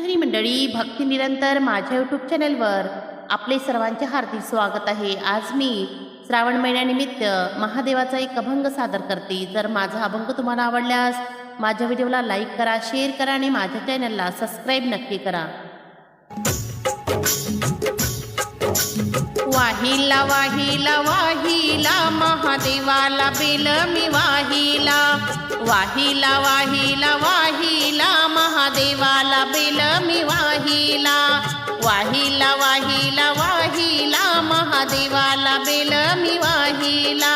हरी मंडळी भक्ती निरंतर माझ्या यूट्यूब चॅनलवर आपले सर्वांचे हार्दिक स्वागत आहे. आज मी श्रावण महिन्यानिमित्त महादेवाचा एक अभंग सादर करते. जर माझा अभंग तुम्हाला आवडल्यास माझ्या व्हिडिओला लाईक करा शेअर करा आणि माझ्या चॅनलला सबस्क्राईब नक्की करा. वाहिला वाहिला वाहिला महादेवाला बेल मी वाहिला. वाहिला वाहिला वाहिला महादेवाला बेल मी वाहिला. वाहिला वाहिला वाहिला महादेवाला बेल मी वाहिला.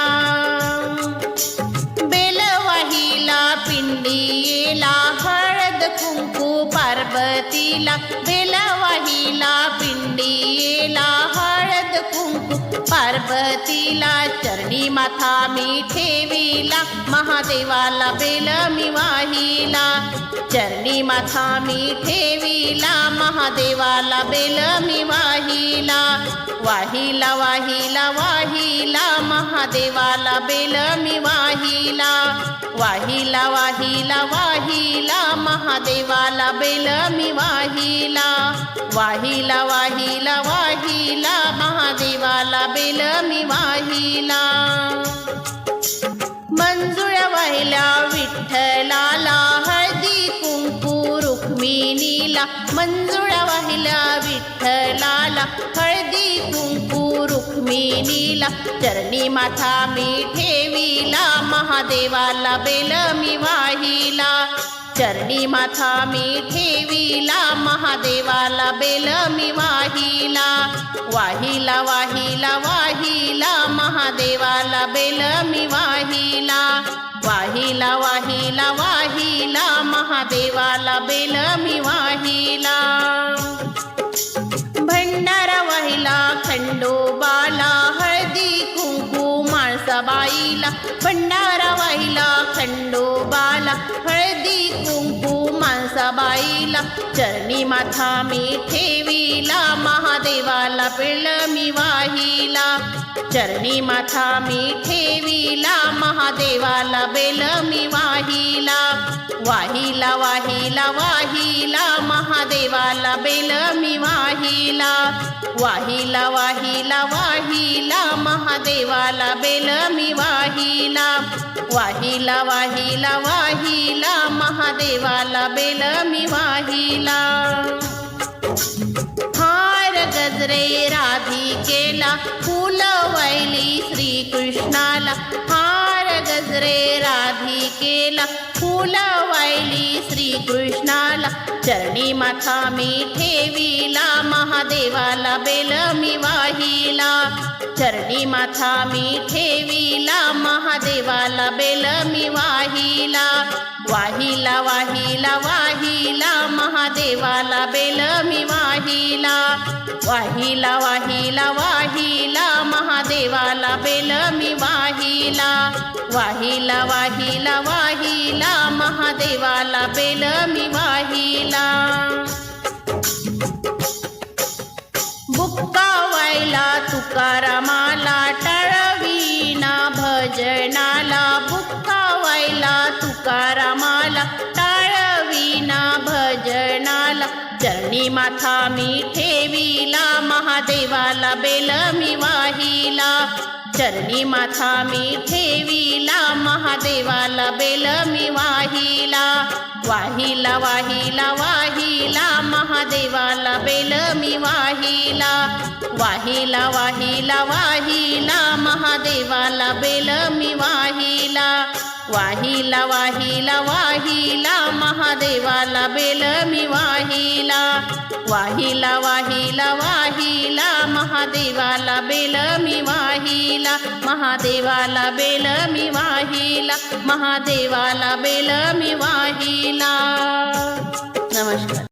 बेल वाहिला पिंडीला हळद कुंकू पार्वतीला. बेल वाहिला पिंडीला पार्वतीला चरणी माथा मी ठेविला महादेवाला बेल मी वाहिला. चरणी माथा मी ठेविला महादेवाला बेल मी वाहिला. वाहिला वाहिला वाहिला महादेवाला बेल मी वाहिला. वाहिला वाहिला वाहिला महादेवाला बेल मी वाहिला. वाहिला वाहिला वाहिला मंजुळा मंजुळ्या वाहिल्या विठ्ठलाला हळदी कुंकू रुक्मिणीला. चरणी माथा मी ठेविला महादेवाला बेल मी वाहिला. चरणी माथा मी ठेविला महादेवाला बेल मी वाहिला. वाहिला वाहिला वाहिला महादेवाला बेल मी वाहिला. माळसाबाईला भंडारा वाहिला खंडोबाला हळदी कुंकू माणसाबाईला चरणी माथा मी ठेवीला महादेवाला पिळ मी वाहिला. चरणी माथा मी ठेवीला महादेवाला बेल मी वाहिला. वाहिला वाहिला वाहिला महादेवाला बेल मी वाहिला. वाहिला वाहिला वाहिला महादेवाला बेल मी वाहिला वाहिला वाहिला महादेवाला बेल मी वाहिला. हार गजरे राधिकेला फुल वैली श्रीकृष्णाला. हार गजरे राधिकेला फुल वैली श्रीकृष्णाला. चरणी माथा मी ठेविला. महादेवाला बेल मी वाहिला. चरणी माथा मी ठेविला. महादेवाला बेल मी वाहिला. वाहिला वाहिला वाहिला. महादेवाला बेल मी वाहिला. वाहिला वाहिला वाहिला. महादेवाला बेल मी वाहिला. वाहिला वाहिला वाहिला महादेवाला बेल मी वाहिला. बुक्का वायला तुकारामाला टळवीना भजनाला बुक्का वायला तुकारामाला टाळवीना भजनाला जणी माथा मी ठेविला महादेवाला बेल मी वाहिला. चरणी माथा मी ठेविला महादेवाला बेल मी वाहिला. वाहिला वाहिला वाहिला महादेवाला बेल मी वाहिला. वाहिला वाहिला वाहिला महादेवाला बेल मी वाहिला. वाहिला वाहिला वाहिला महादेवाला बेल मी वाहिला. वाहिला वाहिला वाहिला महादेवाला बेल मी वाहिला. महादेवाला बेल मी वाहिला. महादेवाला बेल मी वाहिला. पाहिला नमस्कार